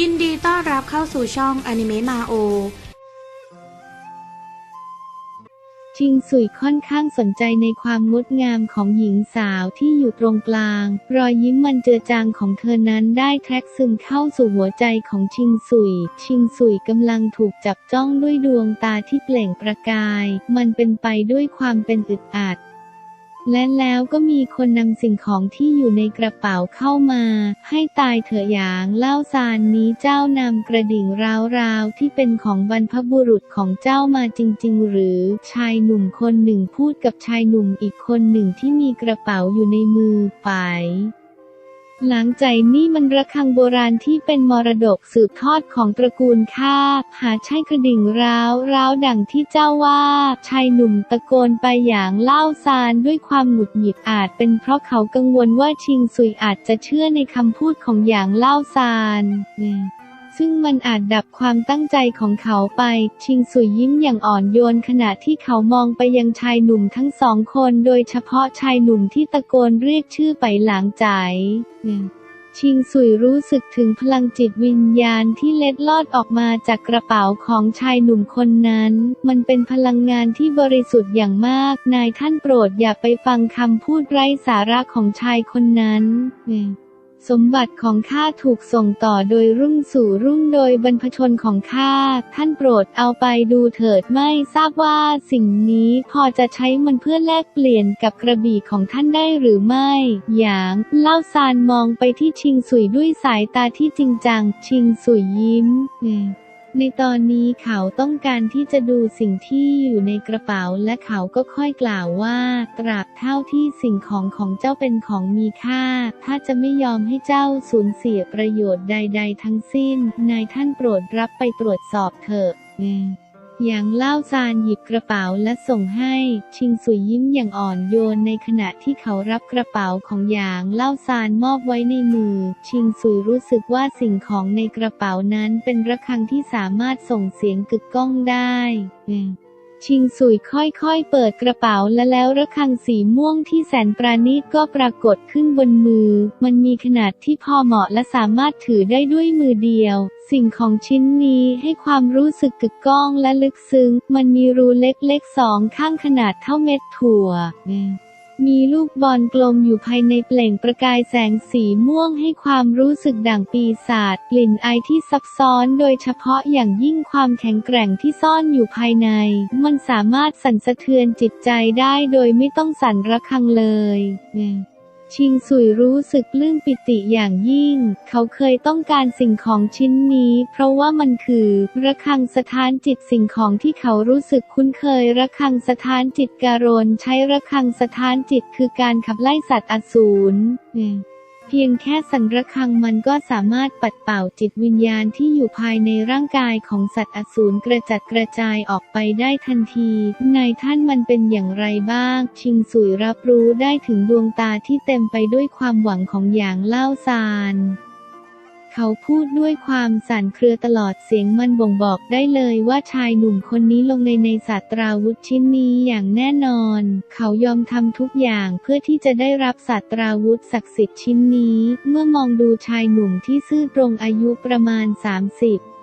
ยินดีต้อนรับเข้าสู่ช่องอนิเมะมาโอชิงสุยค่อนข้างสนใจในความงดงามของหญิงสาวที่อยู่ตรงกลาง รอยยิ้มมันเจือจางของเธอนั้นได้แทรกซึมเข้าสู่หัวใจของชิงสุย ชิงสุยกำลังถูกจับจ้องด้วยดวงตาที่เปล่งประกาย มันเป็นไปด้วยความเป็นอึดอัด และแล้วก็มีคนนำสิ่งของที่อยู่ในกระเป๋าเข้ามา ให้ตายเถอะอย่างเล่าซานนี้เจ้านำกระดิ่งราวๆที่เป็นของบรรพบุรุษของเจ้ามาจริง ๆ หรือชายหนุ่มคนหนึ่งพูดกับชายหนุ่มอีกคนหนึ่งที่มีกระเป๋าอยู่ในมือไป หลังใจนี่มันระฆังโบราณที่เป็นมรดกสืบทอดของตระกูลข้าหาใช่กระดิ่งร้าวร้าวดังที่เจ้าว่า ชายหนุ่มตะโกนไปอย่างเล่าซานด้วยความหงุดหงิดอาจเป็นเพราะเขากังวลว่าชิงซุยอาจจะเชื่อในคำพูดของอย่างเล่าซานเนี่ย ซึ่งมันอาจดับความตั้งใจของเขาไป ชิงสุยยิ้มอย่างอ่อนโยนขณะที่เขามองไปยังชายหนุ่มทั้งสองคน โดยเฉพาะชายหนุ่มที่ตะโกนเรียกชื่อไปหลังใจชิงสุยรู้สึกถึงพลังจิตวิญญาณที่เล็ดลอดออกมาจากกระเป๋าของชายหนุ่มคนนั้น มันเป็นพลังงานที่บริสุทธิ์อย่างมาก นายท่านโปรดอย่าไปฟังคำพูดไร้สาระของชายคนนั้นเสมบัติของข้าถูกส่งต่อโดยรุ่งสู่รุ่งโดยบรรพชนของข้า ท่านโปรดเอาไปดูเถิดไม่ทราบว่าสิ่งนี้พอจะใช้มันเพื่อแลกเปลี่ยนกับกระบี่ของท่านได้หรือไม่อย่าง เล่าซานมองไปที่ชิงสุยด้วยสายตาที่จริงจัง ชิงสุยยิ้มอืม ในตอนนี้เขาต้องการที่จะดูสิ่งที่อยู่ในกระเป๋าและเขาก็ค่อยกล่าวว่า ตราบเท่าที่สิ่งของของเจ้าเป็นของมีค่าถ้าจะไม่ยอมให้เจ้าสูญเสียประโยชน์ใด ๆ ทั้งสิ้น นายท่านโปรดรับไปตรวจสอบเถอะ อย่างเล่าซานหยิบกระเป๋าและส่งให้ ชิงสุยยิ้มอย่างอ่อนโยนในขณะที่เขารับกระเป๋าของหยางเล่าซานมอบไว้ในมือ ชิงสุยรู้สึกว่าสิ่งของในกระเป๋านั้นเป็นระฆังที่สามารถส่งเสียงกึกก้องได้ ชิงสุยค่อยๆ เปิดกระเป๋าและแล้วระฆังสีม่วงที่แสนปราณีตก็ปรากฏขึ้นบนมือ มันมีขนาดที่พอเหมาะและสามารถถือได้ด้วยมือเดียว สิ่งของชิ้นนี้ให้ความรู้สึกกึกก้องและลึกซึ้ง มันมีรูเล็กๆสองข้างขนาดเท่าเม็ดถั่ว มีลูกบอลกลมอยู่ภายในเปล่งประกายแสงสีม่วงให้ความรู้สึกดั่งปีศาจกลิ่นไอที่ซับซ้อนโดยเฉพาะอย่างยิ่งความแข็งแกร่งที่ซ่อนอยู่ภายใน มันสามารถสั่นสะเทือนจิตใจได้โดยไม่ต้องสั่นระฆังเลยเนี่ย ชิงสุยรู้สึกปลื้มปิติอย่างยิ่ง เขาเคยต้องการสิ่งของชิ้นนี้ เพราะว่ามันคือระฆังสถานจิตสิ่งของที่เขารู้สึกคุ้นเคยระฆังสถานจิตการนใช้ระฆังสถานจิตคือการขับไล่สัตว์อสูร เพียงแค่สั่นระฆังมันก็สามารถปัดเป่าจิตวิญญาณที่อยู่ภายในร่างกายของสัตว์อสูรกระจัดกระจายออกไปได้ทันที นายท่านมันเป็นอย่างไรบ้าง ชิงสุยรับรู้ได้ถึงดวงตาที่เต็มไปด้วยความหวังของอย่างเล่าซาน เขาพูดด้วยความสั่นเครือตลอดเสียงมันบ่งบอกได้เลยว่าชายหนุ่มคนนี้ลงในในศาสตราวุธชิ้นนี้อย่างแน่นอน เขายอมทำทุกอย่างเพื่อที่จะได้รับศาสตราวุธศักดิ์สิทธิ์ชิ้นนี้ เมื่อมองดูชายหนุ่มที่ซื่อตรงอายุประมาณ 30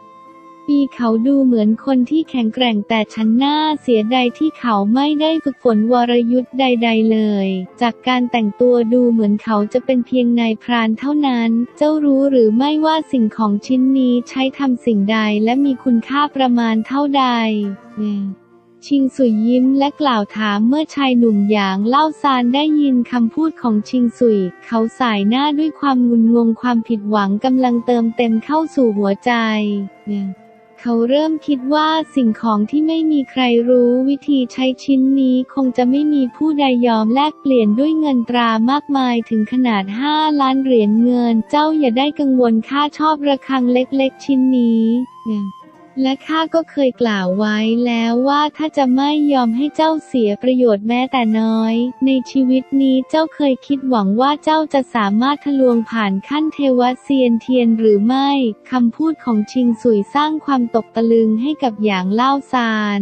ปีเขาดูเหมือนคนที่แข็งแกร่งแต่ฉันน่าเสียดายที่เขาไม่ได้ฝึกฝนวรยุทธ์ใด ๆ เลย จากการแต่งตัวดูเหมือนเขาจะเป็นเพียงนายพรานเท่านั้น เจ้ารู้หรือไม่ว่าสิ่งของชิ้นนี้ใช้ทำสิ่งใดและมีคุณค่าประมาณเท่าใดชิงสุยยิ้มและกล่าวถามเมื่อชายหนุ่มหยางเล่าซานได้ยินคำพูดของชิงสุย เขาสายหน้าด้วยความงุนงงความผิดหวังกำลังเติมเต็มเข้าสู่หัวใจ เขาเริ่มคิดว่าสิ่งของที่ไม่มีใครรู้วิธีใช้ชิ้นนี้คงจะไม่มีผู้ใดยอมแลกเปลี่ยนด้วยเงินตรามากมายถึงขนาด 5 ล้านเหรียญเงิน เจ้าอย่าได้กังวลข้าชอบระฆังเล็กๆชิ้นนี้เนี่ย และข้าก็เคยกล่าวไว้แล้วว่าถ้าจะไม่ยอมให้เจ้าเสียประโยชน์แม้แต่น้อย ในชีวิตนี้เจ้าเคยคิดหวังว่าเจ้าจะสามารถทะลวงผ่านขั้นเทวเซียนเทียนหรือไม่คำพูดของชิงสุยสร้างความตกตะลึงให้กับหยางเล่าซาน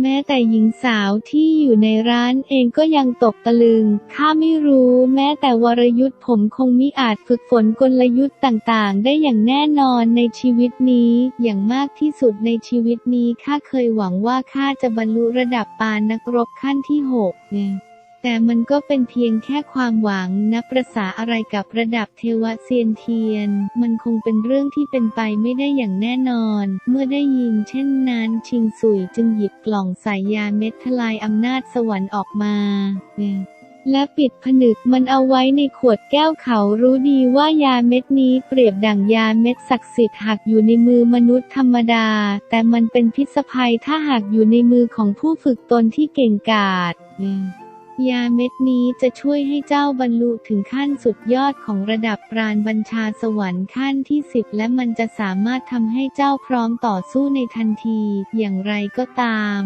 แม้แต่หญิงสาวที่อยู่ในร้านเองก็ยังตกตะลึง ข้าไม่รู้แม้แต่วรยุทธ์ผมคงมิอาจฝึกฝนกลยุทธ์ต่างๆ ได้อย่างแน่นอนในชีวิตนี้ อย่างมากที่สุดในชีวิตนี้ข้าเคยหวังว่าข้าจะบรรลุระดับปานนักรบขั้นที่หกเนี่ย แต่มันก็เป็นเพียงแค่ความหวังนับประษาอะไรกับระดับเทวเซียนเทียน มันคงเป็นเรื่องที่เป็นไปไม่ได้อย่างแน่นอน เมื่อได้ยินเช่นนั้นชิงสุยจึงหยิบกล่องใส่ยาเม็ดทลายอำนาจสวรรค์ออกมาและปิดผนึกมันเอาไว้ในขวดแก้วเขารู้ดีว่ายาเม็ดนี้เปรียบดั่งยาเม็ดศักดิ์สิทธิ์หากอยู่ในมือมนุษย์ธรรมดา แต่มันเป็นพิษภัยถ้าหากอยู่ในมือของผู้ฝึกตนที่เก่งกาจ ยาเม็ดนี้จะช่วยให้เจ้าบรรลุถึงขั้นสุดยอดของระดับปราณบัญชาสวรรค์ขั้นที่สิบและมันจะสามารถทำให้เจ้าพร้อมต่อสู้ในทันที อย่างไรก็ตาม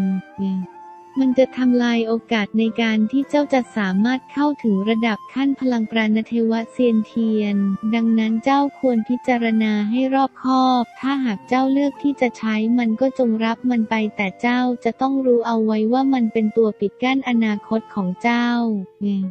yeah. มันจะทำลายโอกาสในการที่เจ้าจะสามารถเข้าถึงระดับขั้นพลังปราณเทวะเซียนเทียน ดังนั้นเจ้าควรพิจารณาให้รอบคอบ ถ้าหากเจ้าเลือกที่จะใช้มันก็จงรับมันไปแต่เจ้าจะต้องรู้เอาไว้ว่ามันเป็นตัวปิดกั้นอนาคตของเจ้าเนี่ย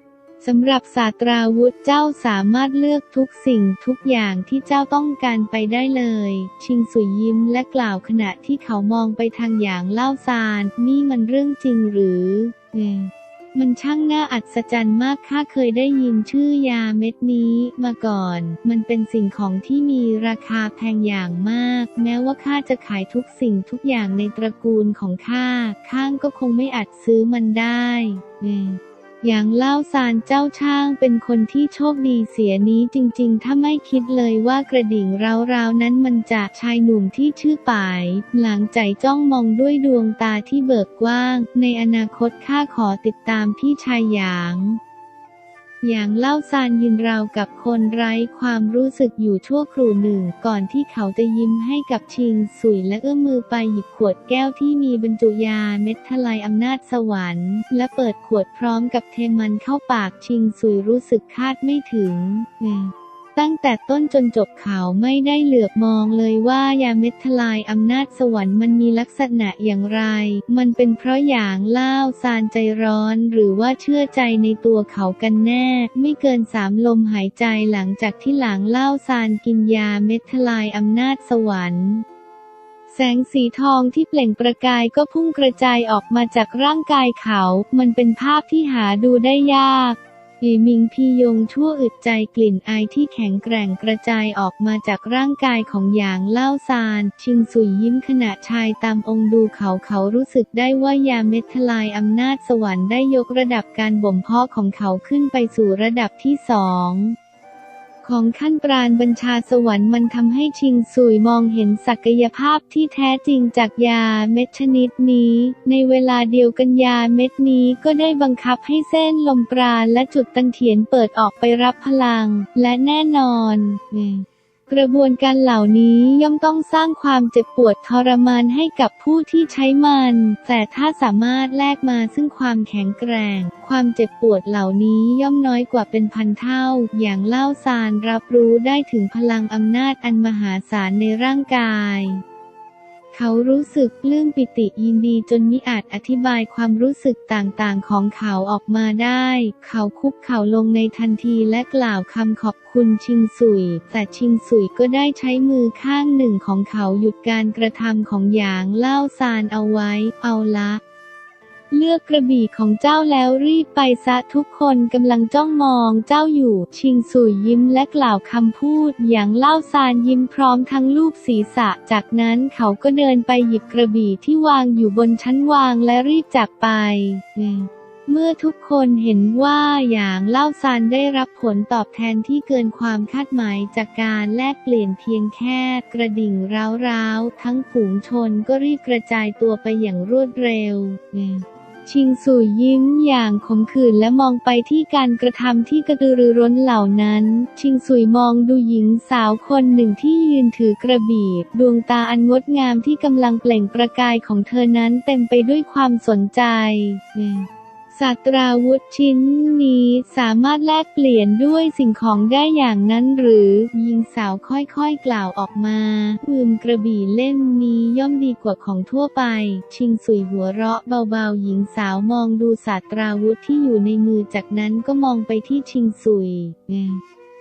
สำหรับศาสตราวุธเจ้าสามารถเลือกทุกสิ่งทุกอย่างที่เจ้าต้องการไปได้เลย ชิงสุยยิ้มและกล่าวขณะที่เขามองไปทางอย่างเล่าซาน นี่มันเรื่องจริงหรือเออมันช่างน่าอัศจรรย์มากข้าเคยได้ยินชื่อยาเม็ดนี้มาก่อน มันเป็นสิ่งของที่มีราคาแพงอย่างมาก แม้ว่าข้าจะขายทุกสิ่งทุกอย่างในตระกูลของข้า ข้างก็คงไม่อาจซื้อมันได้เอ อย่างเล่าซานเจ้าช่างเป็นคนที่โชคดีเสียนี้จริงๆ ถ้าไม่คิดเลยว่ากระดิ่งราวๆนั้นมันจะชายหนุ่มที่ชื่อป่าย หลังใจจ้องมองด้วยดวงตาที่เบิกกว้าง ในอนาคตข้าขอติดตามพี่ชายหยาง อย่างเล่าซานยืนราวกับคนไร้ความรู้สึกอยู่ชั่วครู่หนึ่ง ก่อนที่เขาจะยิ้มให้กับชิงสุยและเอื้อมมือไปหยิบขวดแก้วที่มีบรรจุยาเม็ดทลายอำนาจสวรรค์ และเปิดขวดพร้อมกับเทมันเข้าปากชิงสุยรู้สึกคาดไม่ถึงเนี่ย ตั้งแต่ต้นจนจบเขาไม่ได้เหลือบมองเลยว่ายาเม็ดทลายอำนาจสวรรค์มันมีลักษณะอย่างไร มันเป็นเพราะอย่างเล่าซานใจร้อนหรือว่าเชื่อใจในตัวเขากันแน่ ไม่เกินสามลมหายใจหลังจากที่หลังเล่าซานกินยาเม็ดทลายอำนาจสวรรค์แสงสีทองที่เปล่งประกายก็พุ่งกระจายออกมาจากร่างกายเขา มันเป็นภาพที่หาดูได้ยาก เอมิงพียงชั่วอึดใจกลิ่นอายที่แข็งแกร่งกระจายออกมาจากร่างกายของหยางเล่าซาน ชิงสุยยิ้มขณะชายตามองดูเขาเขารู้สึกได้ว่ายาเม็ดทลายอำนาจสวรรค์ได้ยกระดับการบ่มเพาะของเขาขึ้นไปสู่ระดับที่สอง ของขั้นปราณบัญชาสวรรค์มันทำให้ชิงซุยมองเห็นศักยภาพที่แท้จริงจากยาเม็ดชนิดนี้ ในเวลาเดียวกันยาเม็ดนี้ก็ได้บังคับให้เส้นลมปราณและจุดตันเถียนเปิดออกไปรับพลัง และแน่นอน กระบวนการเหล่านี้ย่อมต้องสร้างความเจ็บปวดทรมานให้กับผู้ที่ใช้มัน แต่ถ้าสามารถแลกมาซึ่งความแข็งแกร่ง ความเจ็บปวดเหล่านี้ย่อมน้อยกว่าเป็นพันเท่า อย่างเล่าซานรับรู้ได้ถึงพลังอำนาจอันมหาศาลในร่างกาย เขารู้สึกปลื้มปิติยินดีจนมิอาจอธิบายความรู้สึกต่างๆ ของเขาออกมาได้ เขาคุกเข่าลงในทันทีและกล่าวคำขอบคุณชิงสุย แต่ชิงสุยก็ได้ใช้มือข้างหนึ่งของเขาหยุดการกระทำของหยางเล่าซานเอาไว้ เอาละ เลือกกระบี่ของเจ้าแล้วรีบไปซะทุกคนกำลังจ้องมองเจ้าอยู่ ชิงสุยยิ้มและกล่าวคำพูดอย่างเล่าซานยิ้มพร้อมทั้งลูบศีรษะ จากนั้นเขาก็เดินไปหยิบกระบี่ที่วางอยู่บนชั้นวางและรีบจากไปเมื่อทุกคนเห็นว่าอย่างเล่าซานได้รับผลตอบแทนที่เกินความคาดหมายจากการแลกเปลี่ยนเพียงแค่กระดิ่งร้าวๆ ทั้งฝูงชนก็รีบกระจายตัวไปอย่างรวดเร็ว ชิงสุยยิ้มอย่างขมขื่นและมองไปที่การกระทำที่กระตือรือร้นเหล่านั้น ชิงสุยมองดูหญิงสาวคนหนึ่งที่ยืนถือกระบี่ดวงตาอันงดงามที่กำลังเปล่งประกายของเธอนั้นเต็มไปด้วยความสนใจ สัตราวุธชิ้นนี้สามารถแลกเปลี่ยนด้วยสิ่งของได้อย่างนั้นหรือ หญิงสาวค่อยๆกล่าวออกมาอืมกระบี่เล่มนี้ย่อมดีกว่าของทั่วไป ชิงสุยหัวเราะเบาๆ หญิงสาวมองดูสัตราวุธที่อยู่ในมือจากนั้นก็มองไปที่ชิงสุย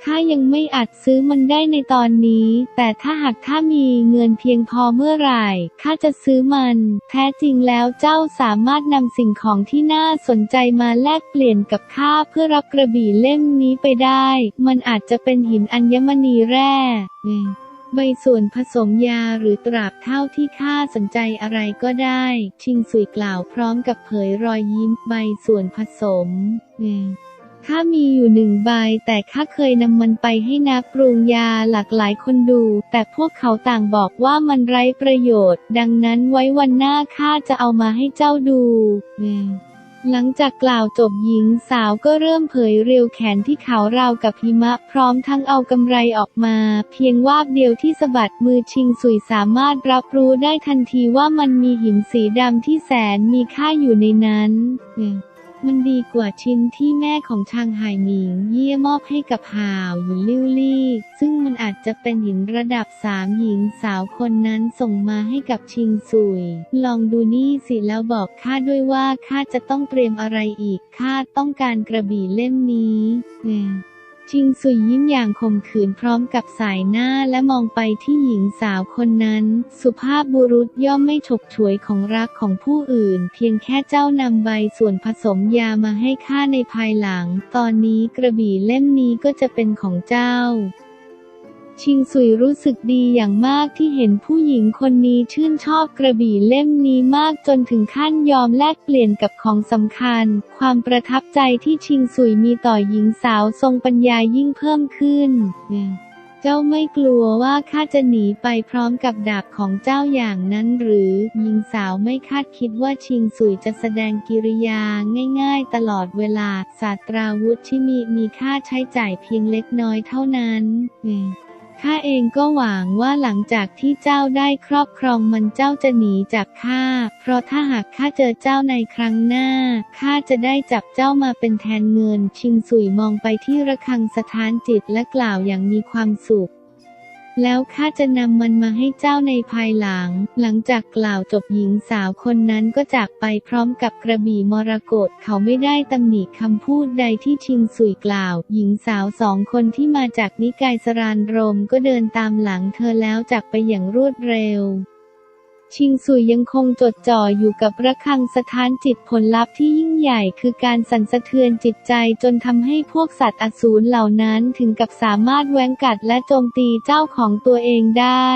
ข้ายังไม่อาจซื้อมันได้ในตอนนี้ แต่ถ้าหากข้ามีเงินเพียงพอเมื่อไหร่ข้าจะซื้อมัน แท้จริงแล้วเจ้าสามารถนำสิ่งของที่น่าสนใจมาแลกเปลี่ยนกับข้าเพื่อรับกระบี่เล่มนี้ไปได้ มันอาจจะเป็นหินอัญมณีแร่ใบส่วนผสมยาหรือตราบเท่าที่ข้าสนใจอะไรก็ได้ ชิงสุยกล่าวพร้อมกับเผยรอยยิ้มใบส่วนผสมอืม ข้ามีอยู่หนึ่งใบ แต่ข้าเคยนำมันไปให้นักปรุงยาหลากหลายคนดู แต่พวกเขาต่างบอกว่ามันไร้ประโยชน์ ดังนั้นไว้วันหน้าข้าจะเอามาให้เจ้าดูหลังจากกล่าวจบหญิงสาวก็เริ่มเผยเรียวแขนที่ขาวราวกับหิมะพร้อมทั้งเอากำไรออกมา เพียงวาบเดียวที่สะบัดมือชิงสุยสามารถรับรู้ได้ทันทีว่ามันมีหินสีดำที่แสนมีค่าอยู่ในนั้นอ มันดีกว่าชิ้นที่แม่ของชางไห่หมิงเยี่ยมอบให้กับห่าวหยินลิวลี่ ซึ่งมันอาจจะเป็นหินระดับสามหญิงสาวคนนั้นส่งมาให้กับชิงซุย ลองดูนี่สิแล้วบอกข้าด้วยว่าข้าจะต้องเตรียมอะไรอีกข้าต้องการกระบี่เล่มนี้อื มชิงซุยยิ้มอย่างข่มขืนพร้อมกับสายหน้าและมองไปที่หญิงสาวคนนั้น สุภาพบุรุษย่อมไม่ฉกฉวยของรักของผู้อื่น เพียงแค่เจ้านำใบส่วนผสมยามาให้ข้าในภายหลัง ตอนนี้กระบี่เล่มนี้ก็จะเป็นของเจ้า ชิงสุยรู้สึกดีอย่างมากที่เห็นผู้หญิงคนนี้ชื่นชอบกระบี่เล่มนี้มากจนถึงขั้นยอมแลกเปลี่ยนกับของสำคัญ ความประทับใจที่ชิงสุยมีต่อหญิงสาวทรงปัญญายิ่งเพิ่มขึ้น เจ้าไม่กลัวว่าข้าจะหนีไปพร้อมกับดาบของเจ้าอย่างนั้นหรือ หญิงสาวไม่คาดคิดว่าชิงสุยจะแสดงกิริยาง่าย ๆ ตลอดเวลาศาสตราวุธที่มีมีค่าใช้จ่ายเพียงเล็กน้อยเท่านั้นอืม ข้าเองก็หวังว่าหลังจากที่เจ้าได้ครอบครองมันเจ้าจะหนีจากข้า เพราะถ้าหากข้าเจอเจ้าในครั้งหน้า ข้าจะได้จับเจ้ามาเป็นแทนเงิน ชิงสุยมองไปที่ระฆังสถานจิตและกล่าวอย่างมีความสุข แล้วข้าจะนำมันมาให้เจ้าในภายหลัง หลังจากกล่าวจบหญิงสาวคนนั้นก็จากไปพร้อมกับกระบี่มรกตเขาไม่ได้ตำหนิคำพูดใดที่ชิงสุยกล่าว หญิงสาวสองคนที่มาจากนิกายสรานรมก็เดินตามหลังเธอแล้วจากไปอย่างรวดเร็ว ชิงสุยยังคงจดจ่ออยู่กับระฆังสถานจิตผลลัพธ์ที่ยิ่งใหญ่คือการสั่นสะเทือนจิตใจจนทำให้พวกสัตว์อสูรเหล่านั้นถึงกับสามารถแหวงกัดและโจมตีเจ้าของตัวเองได้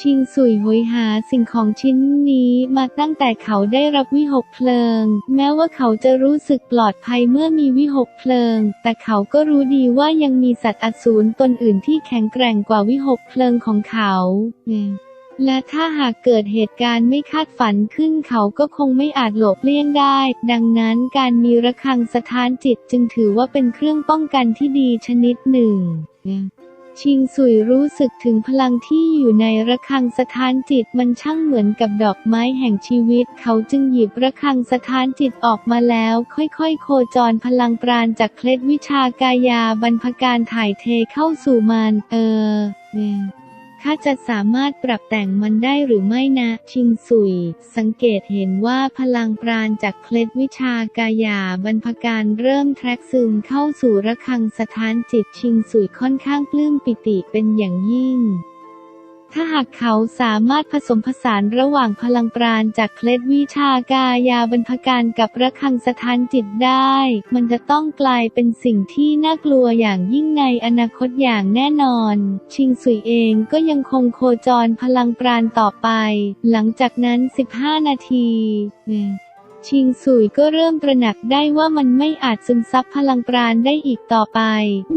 ชิงสุยโหยหาสิ่งของชิ้นนี้มาตั้งแต่เขาได้รับวิหกเพลิง แม้ว่าเขาจะรู้สึกปลอดภัยเมื่อมีวิหกเพลิง แต่เขาก็รู้ดีว่ายังมีสัตว์อสูรตนอื่นที่แข็งแกร่งกว่าวิหกเพลิงของเขา และถ้าหากเกิดเหตุการณ์ไม่คาดฝันขึ้นเขาก็คงไม่อาจหลบเลี่ยงได้ ดังนั้นการมีระฆังสถานจิตจึงถือว่าเป็นเครื่องป้องกันที่ดีชนิดหนึ่ง ชิงสุยรู้สึกถึงพลังที่อยู่ในระฆังสถานจิตมันช่างเหมือนกับดอกไม้แห่งชีวิต เขาจึงหยิบระฆังสถานจิตออกมาแล้ว ค่อยๆ โคจรพลังปราณจากเคล็ดวิชากายาบรรพการถ่ายเทเข้าสู่มัน เออ ข้าจะสามารถปรับแต่งมันได้หรือไม่นะ ชิงสุย สังเกตเห็นว่าพลังปราณจากเคล็ดวิชากายาบรรพการเริ่มแทรกซึมเข้าสู่ระคังสถานจิตชิงสุยค่อนข้างปลื้มปิติเป็นอย่างยิ่ง ถ้าหากเขาสามารถผสมผสานระหว่างพลังปราณจากเคล็ดวิชากายาบรรพการกับระฆังสถานจิตได้ มันจะต้องกลายเป็นสิ่งที่น่ากลัวอย่างยิ่งในอนาคตอย่างแน่นอน ชิงสุยเองก็ยังคงโคจรพลังปราณต่อไป หลังจากนั้น 15 นาทีอืม ชิงสุยก็เริ่มตระหนักได้ว่ามันไม่อาจซึมซับพลังปราณได้อีกต่อไป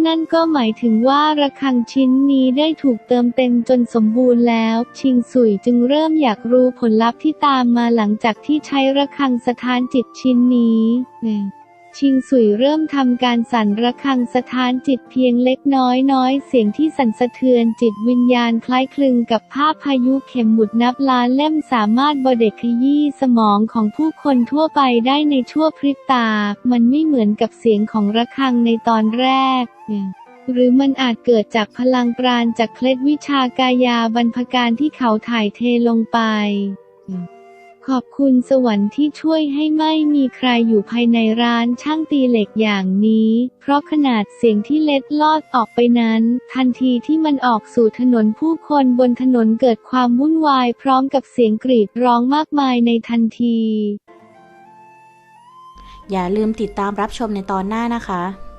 นั่นก็หมายถึงว่าระฆังชิ้นนี้ได้ถูกเติมเต็มจนสมบูรณ์แล้ว ชิงสุยจึงเริ่มอยากรู้ผลลัพธ์ที่ตามมาหลังจากที่ใช้ระฆังสถานจิตชิ้นนี้ ชิงสุยเริ่มทำการสั่นระฆังสถานจิตเพียงเล็กน้อยน้อยเสียงที่สั่นสะเทือนจิตวิญญาณคล้ายคลึงกับภาพพายุเข็มหมุดนับล้านเล่มสามารถบดเด็กขยี้สมองของผู้คนทั่วไปได้ในชั่วพริบตา มันไม่เหมือนกับเสียงของระฆังในตอนแรกหรือมันอาจเกิดจากพลังปราณจากเคล็ดวิชากายาบรรพการที่เขาถ่ายเทลงไป ขอบคุณสวรรค์ที่ช่วยให้ไม่มีใครอยู่ภายในร้านช่างตีเหล็กอย่างนี้ เพราะขนาดเสียงที่เล็ดลอดออกไปนั้น ทันทีที่มันออกสู่ถนนผู้คนบนถนนเกิดความวุ่นวายพร้อมกับเสียงกรีดร้องมากมายในทันที อย่าลืมติดตามรับชมในตอนหน้านะคะ